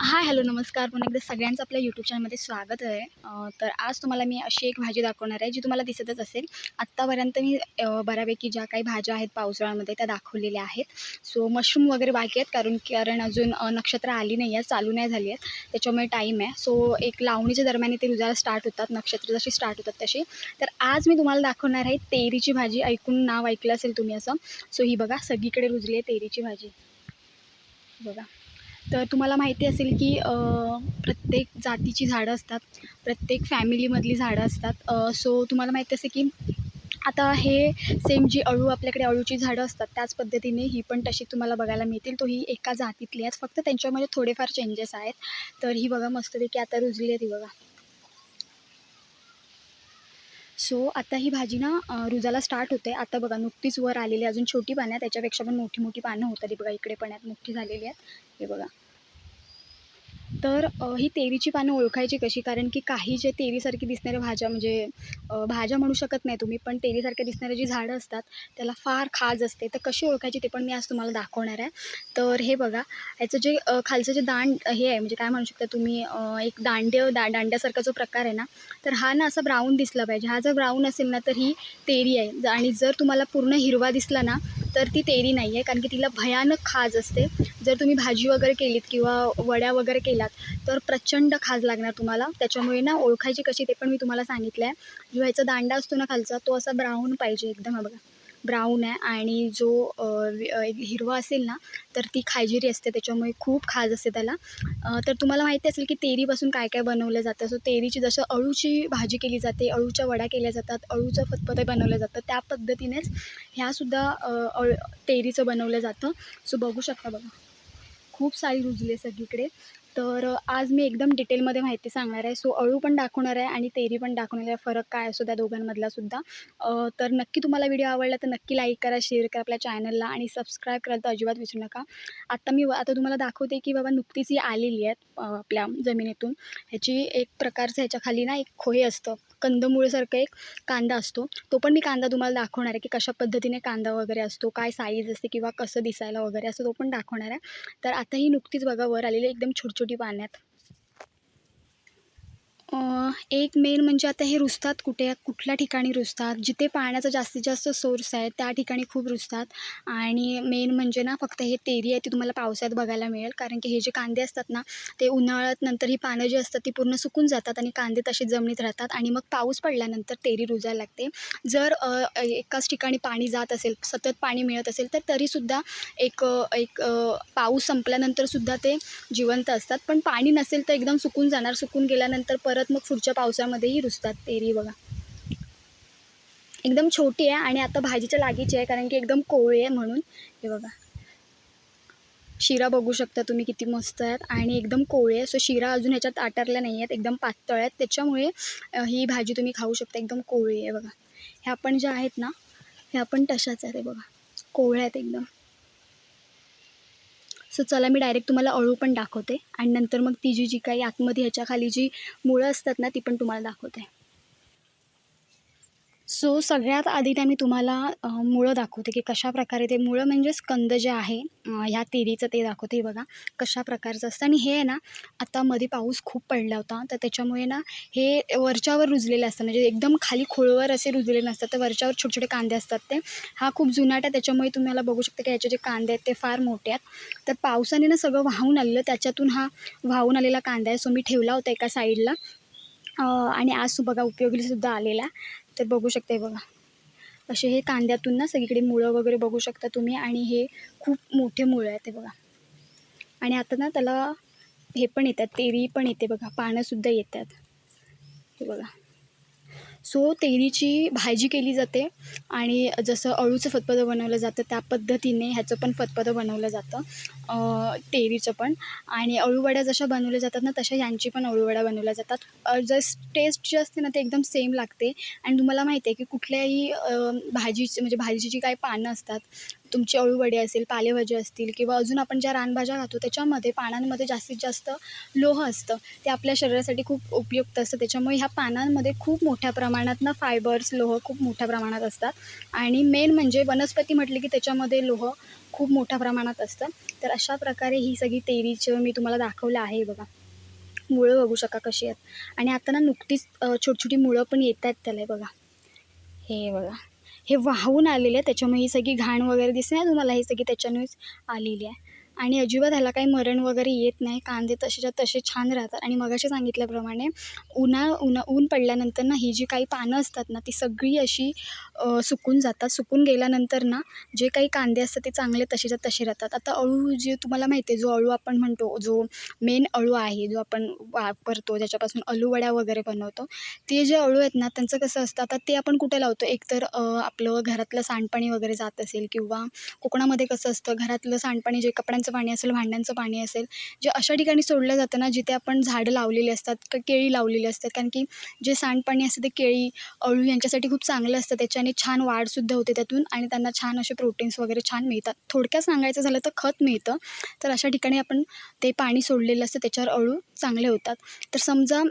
Hi hello नमस्कार. पुन्हा एकदा सगळ्यांचं आपल्या यूट्यूब चॅनलमध्ये स्वागत आहे. तर आज तुम्हाला मी अशी एक भाजी दाखवणार आहे जी तुम्हाला दिसतच असेल. आत्तापर्यंत मी बऱ्यापैकी ज्या काही भाज्या आहेत पावसाळ्यामध्ये त्या दाखवलेल्या आहेत. सो मशरूम वगैरे बाकी आहेत कारण कारण अजून नक्षत्र आली नाही आहे चालू नाही झाली आहेत. त्याच्यामुळे टाईम आहे. सो एक लावणीच्या दरम्यान ते रुजायला स्टार्ट होतात नक्षत्र जशी स्टार्ट होतात तशी. तर आज मी तुम्हाला दाखवणार आहे तेरीची भाजी. ऐकून नाव ऐकलं असेल तुम्ही असं. सो ही बघा सगळीकडे रुजली आहे तेरीची भाजी. बघा. तर तुम्हाला माहिती असेल की प्रत्येक जातीची झाडं असतात प्रत्येक फॅमिलीमधली झाडं असतात. सो तुम्हाला माहिती असेल की आता हे सेम जी अळू आपल्याकडे अळूची झाडं असतात त्याच पद्धतीने ही पण तशी तुम्हाला बघायला मिळतील. तो ही एका जातीतली आहेत फक्त त्यांच्यामध्ये थोडेफार चेंजेस आहेत. तर ही बघा मस्तपैकी आता रुजली आहे ती बघा. सो आता ही भाजी ना रुजाला रुजायला स्टार्ट होते. आता बघा नुकतीच वर आलेली अजून छोटी पानं आहेत. त्याच्यापेक्षा पण मोठी मोठी पानं होतात. बघा इकडे पण आहेत. मोठी झालेली आहेत. हे बघा. तर ही तेरीची पानं ओळखायची कशी? कारण की काही जे तेरीसारखी दिसणाऱ्या भाज्या म्हणजे भाज्या म्हणू शकत नाही तुम्ही पण तेरीसारख्या दिसणारे जी झाडं असतात त्याला फार खाज असते. तर कशी ओळखायची ते पण मी आज तुम्हाला दाखवणार आहे. तर हे बघा याचं जे खालचं जे दांड हे आहे म्हणजे काय म्हणू शकता तुम्ही एक दांड्य दा दांड्यासारखा जो प्रकार आहे ना तर हा ना असा ब्राऊन दिसला पाहिजे. हा जर ब्राऊन असेल ना तर ही तेरी आहे. ज- आणि जर तुम्हाला पूर्ण हिरवा दिसला ना तर ती तेरी नाही आहे कारण की तिला भयानक खाज असते. जर तुम्ही भाजी वगैरे केलीत किंवा वड्या वगैरे केलात तर प्रचंड खाज लागणार तुम्हाला. त्याच्यामुळे ना ओळखायची कशी ते पण मी तुम्हाला सांगितलं आहे जो ह्याचा दांडा असतो ना खालचा तो असा ब्राऊन पाहिजे एकदम बघा. ब्राऊन आहे आणि जो हिरवा असेल ना तर ती खायजिरी असते त्याच्यामुळे खूप खाज असते त्याला. तर तुम्हाला माहिती असेल की तेरीपासून काय काय बनवलं जातं. सो तेरीची जसं अळूची भाजी केली जाते अळूच्या वड्या केल्या जातात अळूचं फतफते बनवलं जातं त्या पद्धतीनेच ह्यासुद्धा अळ तेरीचं बनवलं जातं. सो बघू शकता बघा. खूप सारी रुजली आहे सगळीकडे. तर आज मी एकदम डिटेलमध्ये माहिती सांगणार आहे. सो अळू पण दाखवणार आहे आणि तेरी पण दाखवणार आहे. फरक काय असतो त्या दोघांमधला सुद्धा. तर नक्की तुम्हाला व्हिडिओ आवडला तर नक्की लाईक करा शेअर करा आपल्या चॅनलला आणि सबस्क्राईब करायला तर अजिबात विसरू नका. आता मी आता तुम्हाला दाखवते की बाबा नुकतीच ही आलेली आहेत आपल्या जमिनीतून. ह्याची एक प्रकारचं ह्याच्या खाली ना एक खोय असतं. कंदमुळसारखं एक कांदा असतो. तो पण मी कांदा तुम्हाला दाखवणार आहे की कशा पद्धतीने कांदा वगैरे असतो काय साईज असते किंवा कसं दिसायला वगैरे असं तो पण दाखवणार आहे. तर आता ही नुकतीच बघा वर आलेली एकदम छोटी छोटी पाण्यात एक मेन म्हणजे आता हे रुजतात कुठे कुठल्या ठिकाणी रुजतात जिथे पाण्याचा जास्तीत जास्त सोर्स आहे त्या ठिकाणी खूप रुजतात. आणि मेन म्हणजे ना फक्त हे तेरी आहे ती तुम्हाला पावसाळ्यात बघायला मिळेल. कारण की हे जे कांदे असतात ना ते उन्हाळ्यात नंतर ही पानं जी असतात ती पूर्ण सुकून जातात आणि कांदे तसे जमिनीत राहतात. आणि मग पाऊस पडल्यानंतर तेरी रुजायला लागते. जर एकाच ठिकाणी पाणी जात असेल सतत पाणी मिळत असेल तर तरीसुद्धा एक एक पाऊस संपल्यानंतरसुद्धा ते जिवंत असतात. पण पाणी नसेल तर एकदम सुकून जाणार. सुकून गेल्यानंतर परत मग पुढच्या पावसामध्येही रुजतात तेरी बघा. एकदम छोटी आहे आणि आता भाजीच्या लागीची आहे कारण की एकदम कोवळी आहे म्हणून. हे बघा. शिरा बघू शकता तुम्ही किती मस्त आहेत आणि एकदम कोवळी आहे. सो शिरा अजून ह्याच्यात आटारल्या नाही आहेत. एकदम पातळ आहेत. त्याच्यामुळे ही भाजी तुम्ही खाऊ शकता. एकदम कोवळी आहे बघा. ह्या पण ज्या आहेत ना ह्या पण तशाच आहेत. बघा. कोवळ्या आहेत एकदम. सो चला मी डायरेक्ट तुम्हाला अळू पण दाखवते. आणि नंतर मग ती जी जी काही आतमध्ये ह्याच्या खाली जी मुळं असतात ना ती पण तुम्हाला दाखवते. सो सगळ्यात आधी ते मी तुम्हाला मुळं दाखवते की कशा प्रकारे ते मुळं म्हणजे स्कंद जे आहे ह्या तेरीचं ते दाखवते हे बघा कशा प्रकारचं असतं. आणि हे आहे ना आता मध्ये पाऊस खूप पडला होता तर त्याच्यामुळे ना हे वरच्यावर रुजलेलं असतं. म्हणजे एकदम खाली खोळवर असे रुजलेले नसतात तर वरच्यावर छोटे छोटे कांदे असतात ते. हा खूप जुनाट आहे त्याच्यामुळे तुम्हाला बघू शकता की याचे जे कांदे आहेत ते फार मोठे आहेत. तर पावसाने ना सगळं वाहून आलेलं त्याच्यातून हा वाहून आलेला कांदा आहे. सो मी ठेवला होता एका साईडला. आणि आज सु बघा उपयोगीसुद्धा आलेला. तर बघू शकता बघा. असे हे कांद्यातून ना सगळीकडे मुळं वगैरे बघू शकता तुम्ही आणि हे खूप मोठे मुळं आहेत ते बघा. आणि आता ना त्याला हे पण येतात तेरी पण येते बघा पानंसुद्धा येतात. हे बघा. सो तेरीची भाजी केली जाते आणि जसं अळूचं फतपदं बनवलं जातं त्या पद्धतीने ह्याचं पण फतपदं बनवलं जातं तेरीचं पण. आणि अळूवड्या जशा बनवल्या जातात ना तशा यांची पण अळूवड्या बनवल्या जातात. जस्ट टेस्ट जी असते ना ते एकदम सेम लागते. आणि तुम्हाला माहिती आहे की कुठल्याही भाजीची म्हणजे भाजीची जी काही पानं असतात तुमची अळूवडी असेल पालेभाज्या असतील किंवा अजून आपण ज्या रानभाज्या खातो त्याच्यामध्ये पानांमध्ये जास्तीत जास्त लोह असतं. ते आपल्या शरीरासाठी खूप उपयुक्त असतं. त्याच्यामुळे ह्या पानांमध्ये खूप मोठ्या प्रमाणात ना फायबर्स लोह खूप मोठ्या प्रमाणात असतात. आणि मेन म्हणजे वनस्पती म्हटली की त्याच्यामध्ये लोह खूप मोठ्या प्रमाणात असतं. तर अशा प्रकारे ही सगळी तेरीचं मी तुम्हाला दाखवलं आहे बघा. मुळं बघू शका कशी आहेत. आणि आता ना नुकतीच छोटी छोटी मुळं पण येत आहेत त्याला बघा. हे बघा. हे वाहून आलेले आहे त्याच्यामुळे ही सगळी घाण वगैरे दिसते ना तुम्हाला? ही सगळी त्याच्यानेच आलेली आहे. आणि अजिबात ह्याला काही मरण वगैरे येत नाही. कांदे तसेच्या तसे छान राहतात. आणि मगाशी सांगितल्याप्रमाणे उन्हा उन्हा ऊन पडल्यानंतर ना ही जी काही पानं असतात ना ती सगळी अशी सुकून जातात. सुकून गेल्यानंतर ना जे काही कांदे असतात ते चांगले तसेच्या तसे राहतात. आता अळू जे तुम्हाला माहिती आहे जो अळू आपण म्हणतो जो मेन अळू आहे जो आपण वापरतो ज्याच्यापासून अळूवड्या वगैरे बनवतो ते जे अळू आहेत ना त्यांचं कसं असतं आता ते आपण कुठे लावतो? एकतर आपलं घरातलं सांडपाणी वगैरे जात असेल किंवा कोकणामध्ये कसं असतं घरातलं सांडपाणी जे कपड्यांचं पाणी असेल भांड्यांचं पाणी असेल जे अशा ठिकाणी सोडलं जातं ना जिथे आपण झाडं लावलेली असतात केळी लावलेली असतात. कारण की जे सांडपाणी असतं ते केळी अळू यांच्यासाठी खूप चांगलं असतं. त्याच्याने छान वाढसुद्धा होते त्यातून आणि त्यांना छान असे प्रोटीन्स वगैरे छान मिळतात. थोडक्यात सांगायचं झालं तर खत मिळतं. तर अशा ठिकाणी आपण ते पाणी सोडलेलं असतं त्याच्यावर अळू चांगले होतात. तर समजा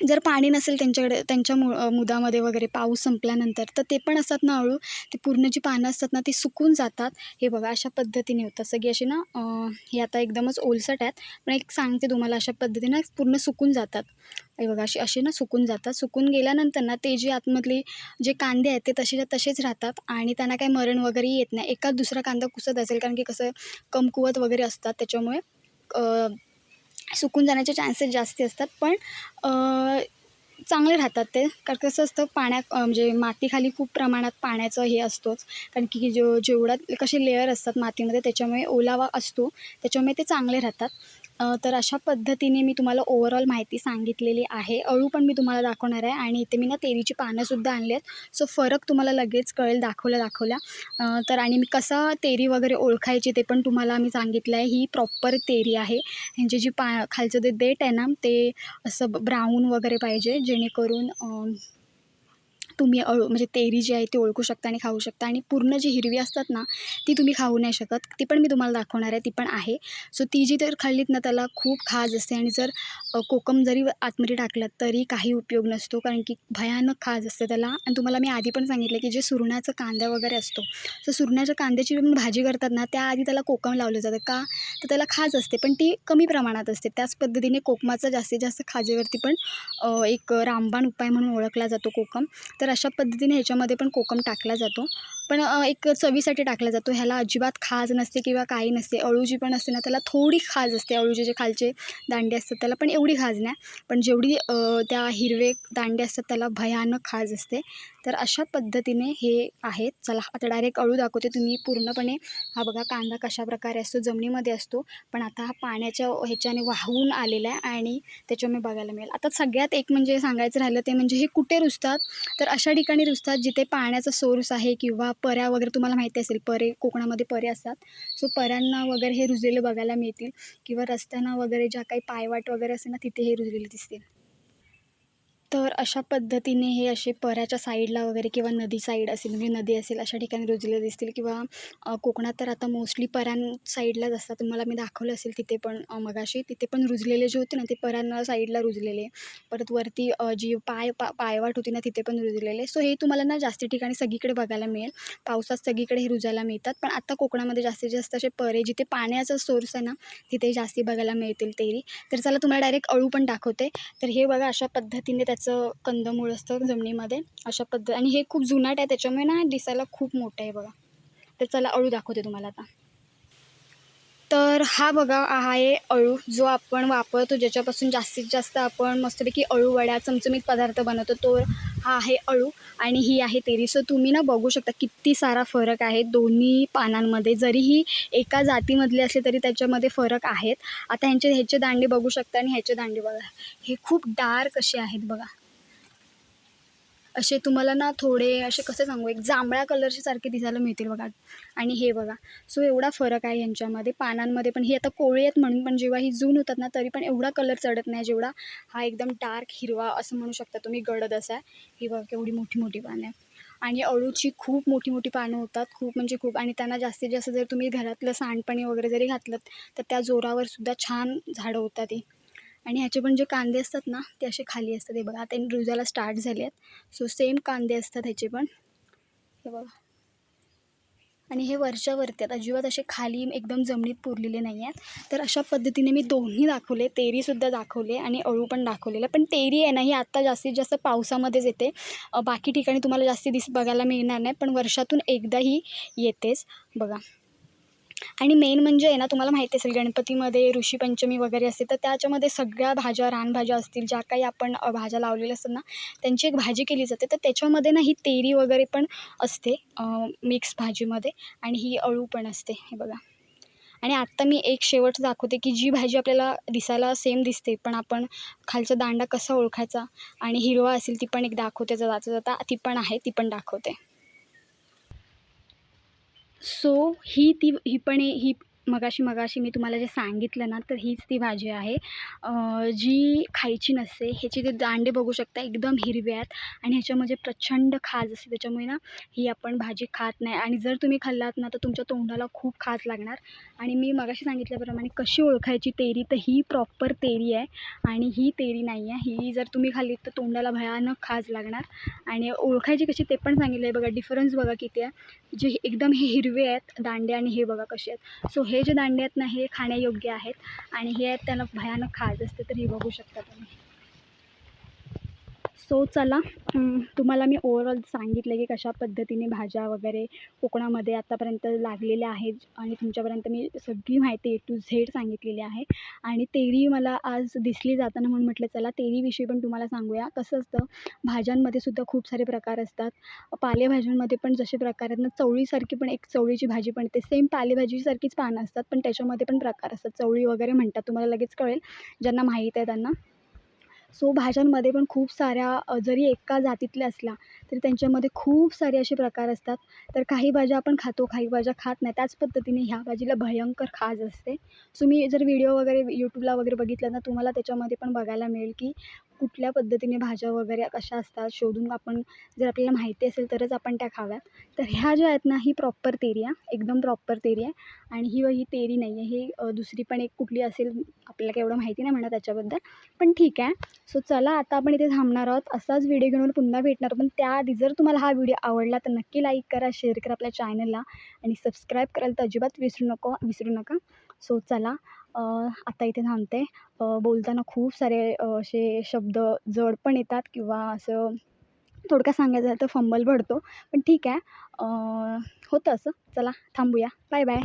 जर पाणी नसेल त्यांच्याकडे त्यांच्या मु मुदामध्ये वगैरे पाऊस संपल्यानंतर तर ते पण असतात ना अळू ते पूर्ण जी पानं असतात ना ती सुकून जातात. हे बघा अशा पद्धतीने होतं. सगळी अशी ना हे आता एकदमच ओलसट आहेत. पण एक सांगते तुम्हाला अशा पद्धतीनं पूर्ण सुकून जातात. हे बघा अशी असे ना सुकून जातात. सुकून गेल्यानंतर ना ते जे आतमधले जे कांदे आहेत ते तसेच्या तसेच राहतात. आणि त्यांना काही मरण वगैरे येत नाही. एकाच दुसरा कांदा कुसत असेल कारण की कसं कमकुवत वगैरे असतात. त्याच्यामुळे सुकून जाण्याचे चान्सेस जास्त असतात. पण चांगले राहतात ते. कारण कसं असतं पाण्यात म्हणजे मातीखाली खूप प्रमाणात पाण्याचं हे असतोच. कारण की जो जेवढ्यात कसे लेअर असतात मातीमध्ये त्याच्यामुळे ओलावा असतो. त्याच्यामुळे ते चांगले राहतात. तर अशा पद्धतीने मी तुम्हाला ओवरऑल माहिती सांगितलेली आहे. अळू पण मी तुम्हाला दाखवणार आहे आणि इथे मी ना तेरीची पानंसुद्धा आणली आहेत. सो फरक तुम्हाला लगेच कळेल दाखवल्या दाखवल्या. तर आणि मी कसा तेरी वगैरे ओळखायची ते पण तुम्हाला मी सांगितलं आहे. ही प्रॉपर तेरी आहे. ह्यांची जी पा खालचं जे देठ आहे ना ते असं ब्राऊन वगैरे पाहिजे जेणेकरून तुम्ही अळ म्हणजे तेरी जी आहे ती ओळखू शकता आणि खाऊ शकता. आणि पूर्ण जी हिरवी असतात ना ती तुम्ही खाऊ नाही शकत. ती पण मी तुम्हाला दाखवणार आहे ती पण आहे. सो ती जी तर खाल्लीत ना त्याला खूप खाज असते. आणि जर कोकम जरी आतमध्ये टाकलात तरी काही उपयोग नसतो. कारण की भयानक खाज असते त्याला. आणि तुम्हाला मी आधी पण सांगितलं की जे सुरणाचं कांदा वगैरे असतो सो सुरणाच्या कांद्याची पण भाजी करतात ना त्याआधी त्याला कोकम लावलं जातं. का? तर त्याला खाज असते. पण ती कमी प्रमाणात असते. त्याच पद्धतीने कोकमाचा जास्तीत जास्त खाजेवरती पण एक रामबाण उपाय म्हणून ओळखला जातो कोकम. तर तर अशा पद्धतीने ह्याच्यामध्ये पण कोकम टाकला जातो. पण एक चवीसाठी टाकला जातो. ह्याला अजिबात खाज नसते किंवा काही नसते. अळूजी पण असते ना त्याला थोडी खाज असते. अळूचे जे खालचे दांडे असतात त्याला पण एवढी खाज नाही. पण जेवढी त्या हिरवे दांडे असतात त्याला भयानक खाज असते. तर अशा पद्धतीने हे आहेत. चला आता डायरेक्ट अळू दाखवते तुम्ही. पूर्णपणे हा बघा कांदा कशा प्रकारे असतो. जमिनीमध्ये असतो. पण आता हा पाण्याच्या ह्याच्याने वाहून आलेला आहे आणि त्याच्यामुळे बघायला मिळेल. आता सगळ्यात एक म्हणजे सांगायचं राहिलं ते म्हणजे हे कुठे रुजतात? तर अशा ठिकाणी रुजतात जिथे पाण्याचा सोर्स आहे किंवा पऱ्या वगैरे तुम्हाला माहिती असेल. परे कोकणामध्ये परे असतात. सो पऱ्यांना वगैरे हे रुजलेले बघायला मिळतील. किंवा रस्त्यांना वगैरे ज्या काही पायवाट वगैरे असेल ना तिथे हे रुजलेले दिसतील. तर अशा पद्धतीने हे असे पऱ्याच्या साईडला वगैरे किंवा नदी साईड असेल म्हणजे नदी असेल अशा ठिकाणी रुजले दिसतील किंवा कोकणात तर आता मोस्टली पऱ्यां साईडलाच असतात. तुम्हाला मी दाखवलं असेल तिथे पण मगाशी. तिथे पण रुजलेले जे होते ना ते पऱ्यांना साईडला रुजलेले. परत वरती जी पाय पा पायवाट होती ना तिथे पण रुजलेले. सो हे तुम्हाला ना जास्ती ठिकाणी सगळीकडे बघायला मिळेल. पावसात सगळीकडे हे रुजायला मिळतात. पण आता कोकणामध्ये जास्तीत जास्त असे परे जिथे पाण्याचा सोर्स आहे ना तिथे जास्ती बघायला मिळतील तेरी तर चला तुम्हाला डायरेक्ट अळू पण दाखवते. तर हे बघा अशा पद्धतीने त्याचं कंदमूळ असतं जमिनीमध्ये अशा पद्धत आणि हे खूप जुनाट आहे त्याच्यामुळे ना दिसायला खूप मोठं आहे बघा. तर चला अळू दाखवते तुम्हाला आता. तर हा बघा हा आहे अळू जो आपण वापरतो ज्याच्यापासून जास्तीत जास्त आपण मस्तपैकी अळू वड्या चमचमीत पदार्थ बनवतो तो हा आहे अळू आणि ही आहे तेरी. सो तुम्ही ना बघू शकता किती सारा फरक आहे दोन्ही पानांमध्ये. जरीही एका जातीमधले असले तरी त्याच्यामध्ये फरक आहेत. आता ह्यांचे ह्याचे दांडे बघू शकता आणि ह्याचे दांडे बघा. हे खूप डार्क असे आहेत बघा. असे तुम्हाला ना थोडे असे कसे सांगू एक जांभळ्या कलरचे सारखे दिसायला मिळतील बघा. आणि हे बघा सो एवढा फरक आहे यांच्यामध्ये पानांमध्ये पण. ही आता कोळी आहेत म्हणून पण जेव्हा ही जून होतात ना तरी पण एवढा कलर चढत नाही जेवढा हा एकदम डार्क हिरवा असं म्हणू शकता तुम्ही गडद असा आहे. ही बघा केवढी मोठी मोठी पानं आहे आणि अळूची खूप मोठी मोठी पानं होतात खूप म्हणजे खूप. आणि त्यांना जास्तीत जास्त जर तुम्ही घरातलं सांडपाणी वगैरे जरी घातलं तर त्या जोरावर सुद्धा छान झाडं होतात ती आणि ह्याचे पण जे कांदे असतात ना ते असे खाली असतात. हे बघा आता रुजायला स्टार्ट झाले आहेत सो सेम कांदे असतात ह्याचे पण. हे बघा. आणि हे वरच्यावरती आहेत. अजिबात असे खाली एकदम जमिनीत पुरलेले नाही आहेत तर अशा पद्धतीने मी दोन्ही दाखवले. तेरीसुद्धा दाखवले आणि अळू पण दाखवलेलं. पण तेरी आहे ना ही आत्ता जास्तीत जास्त पावसामध्येच येते. बाकी ठिकाणी तुम्हाला जास्ती दिस बघायला मिळणार नाही. पण वर्षातून एकदा ही येतेच. बघा. आणि मेन म्हणजे आहे ना तुम्हाला माहिती असेल गणपतीमध्ये ऋषीपंचमी वगैरे असते तर त्याच्यामध्ये सगळ्या भाज्या रानभाज्या असतील ज्या काही आपण भाज्या लावलेल्या असतात ना त्यांची एक भाजी केली जाते. तर त्याच्यामध्ये ना ही तेरी वगैरे पण असते मिक्स भाजीमध्ये आणि ही अळू पण असते हे बघा. आणि आत्ता मी एक शेवट दाखवते की जी भाजी आपल्याला दिसायला सेम दिसते पण आपण खालचा दांडा कसा ओळखायचा आणि हिरवा असेल ती पण एक दाखवते जाता जाता ती पण आहे ती पण दाखवते. सो ही ती ही पण ही मगाशी मगाशी मी तुम्हाला जे सांगितलं ना तर हीच ती भाजी आहे. जी खायची नसते ह्याचे ते दांडे बघू शकता एकदम हिरवे आहेत आणि ह्याच्यामध्ये प्रचंड खाज असते. त्याच्यामुळे ना ही आपण भाजी खात नाही. आणि जर तुम्ही खाल्लात ना तर तुमच्या तोंडाला खूप खाज लागणार. आणि मी मगाशी सांगितल्याप्रमाणे कशी ओळखायची तेरी तर ही प्रॉपर तेरी आहे. आणि ही तेरी नाही आहे. ही जर तुम्ही खाल्लीत तर तोंडाला भयानक खाज लागणार. आणि ओळखायची कशी ते पण सांगितलं आहे बघा. डिफरन्स बघा किती आहे. जे एकदम हे हिरवे आहेत दांडे आणि हे बघा कसे आहेत. सो हे हे जे दांडे आहेत ना हे खाण्यायोग्य आहेत आणि हे आहेत त्यांना भयानक खाज असते तर हे बघू शकता तुम्ही. सो चला तुम्हाला मी ओवरऑल सांगितलं की कशा पद्धतीने भाज्या वगैरे कोकणामध्ये आत्तापर्यंत लागलेल्या आहेत आणि तुमच्यापर्यंत मी सगळी माहिती ए टू झेड सांगितलेली आहे. आणि तेरी मला आज दिसली जाताना म्हणून म्हटलं चला तेरीविषयी पण तुम्हाला सांगूया. कसं असतं भाज्यांमध्ये सुद्धा खूप सारे प्रकार असतात. पालेभाज्यांमध्ये पण जसे प्रकार आहेत ना चवळीसारखी पण एक चवळीची भाजी पण येते सेम पालेभाजीसारखीच पानं असतात पण त्याच्यामध्ये पण प्रकार असतात. चवळी वगैरे म्हणतात तुम्हाला लगेच कळेल. ज्यांना माहीत आहे त्यांना. सो भाज्यांमध्ये पण खूप साऱ्या जरी एका जातीतल्या असल्या तर त्यांच्यामध्ये खूप सारे असे प्रकार असतात. तर काही भाज्या आपण खातो काही भाज्या खात नाही. त्याच पद्धतीने ह्या भाजीला भयंकर खाज असते. सो मी जर व्हिडिओ वगैरे यूट्यूबला वगैरे बघितलं ना तुम्हाला त्याच्यामध्ये पण बघायला मिळेल की कुठल्या पद्धतीने भाज्या वगैरे कशा असतात शोधून आपण जर आपल्याला माहिती असेल तरच आपण त्या खाव्यात. तर ह्या ज्या आहेत ना ही प्रॉपर तेरी आहे. एकदम प्रॉपर तेरी आहे. आणि ही ही तेरी नाही आहे. ही दुसरी पण एक कुठली असेल आपल्याला एवढं माहिती नाही म्हणा त्याच्याबद्दल. पण ठीक आहे. सो चला आता आपण इथे थांबणार आहोत. असाच व्हिडिओ घेऊन पुन्हा भेटणार. पण त्या त्याआधी जर तुम्हाला हा व्हिडिओ आवडला तर नक्की लाईक करा शेअर करा आपल्या चॅनलला आणि सबस्क्राईब करायला तर अजिबात विसरू नको विसरू नका. सो चला आता इथे थांबते. बोलताना खूप सारे असे शब्द जड पण येतात किंवा असं थोडक्यात सांगायचं झालं तर फंबल पडतो पण ठीक आहे. होतं असं. चला थांबूया. Bye bye